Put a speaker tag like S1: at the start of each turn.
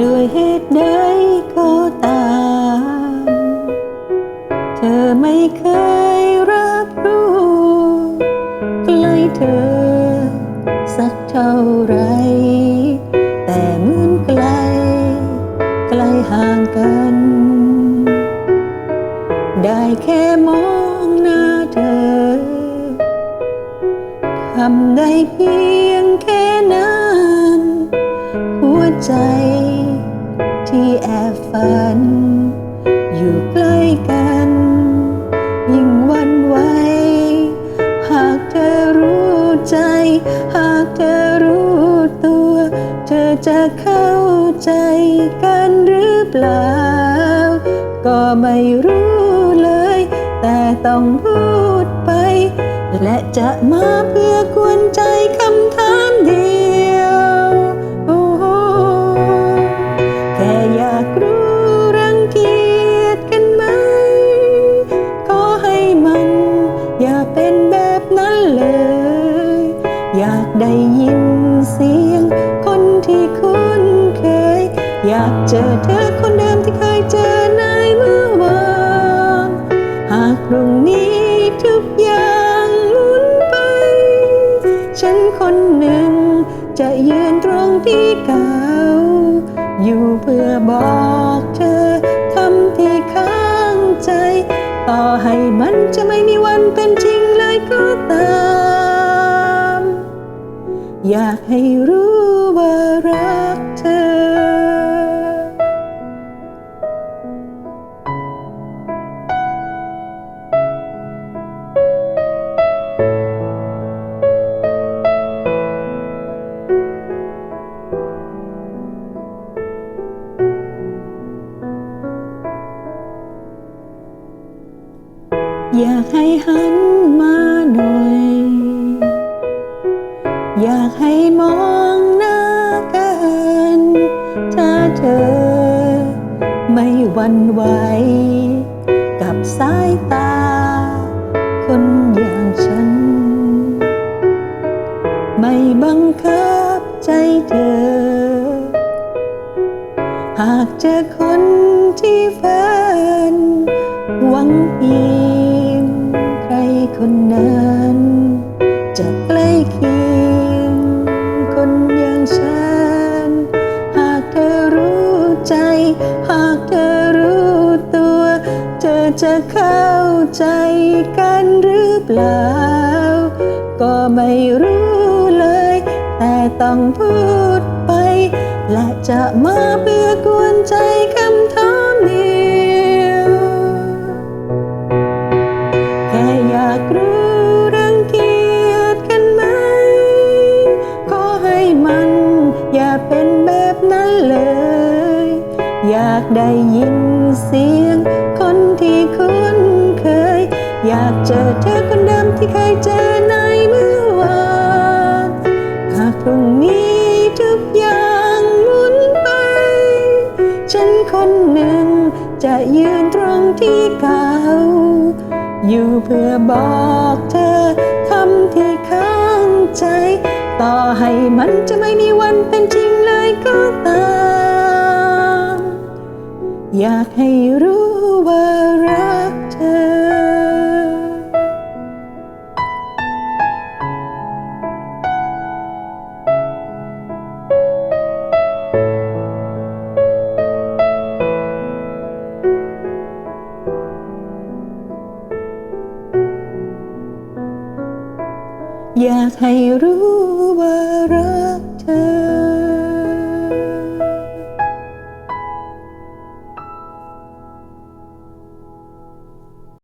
S1: ด้วยเหตุใดก็ตาม เธอไม่เคยรับรู้ใกล้เธอ สักเท่าไร แต่เหมือนไกล ไกลห่างกัน ได้แค่มองหน้าเธอ ทำได้เพียงแค่นั้น หัวใจ ที่แอบฝัน อยู่ใกล้กัน ยิ่งหวันไหวหากเธอรู้ใจ หากเธอรู้ตัว เธอจะเข้าใจกันหรือเปล่า ก็ไม่รู้เลย แต่ต้องพูดไป และจะมาเพื่อกวนใจคำถามเดียว อยากเจอเธอคนเดิมที่เคยเจอในเมื่อวานหากพรุ่งนี้ทุกอย่างหมุนไป ฉันคนหนึ่งจะยืนตรงที่เก่าอยู่เพื่อบอกเธอคำที่ค้างใจ ต่อให้มันจะไม่มีวันเป็นจริงเลยก็ตาม อยากให้รู้ว่ารักเธอ อยากให้หันมาหน่อย อยากให้มองหน้ากัน ถ้าเธอ ไม่หวันไหวกับสายตา คนอย่างฉัน ไม่บังคับใจเธอ หากเจอคนที่ฝันหวังเพีย เข้าใจกันหรือเปล่า ก็ไม่รู้เลย แต่ต้องพูดไป และจะมาเพื่อกวนใจคำถามเดียวแค่อยากรู้รังเกียจกันไหม ขอให้มันอย่าเป็นแบบนั้นเลย อยากได้ยินเสียงคนที่คุ้นเคยากเจอเธอคนเดิมที่เคยเจอในเมื่อวานหากพรุ่งนี้ทุกอย่างหมุนไป ฉันคนหนึ่งจะยืนตรงที่เก่าอยู่เพื่อบอกเธอคำที่ค้างใจ ต่อให้มันจะไม่มีวันเป็นจริงเลยก็ตาม อยากให้รู้ว่ารักากให้รู้ว่ารักเธอ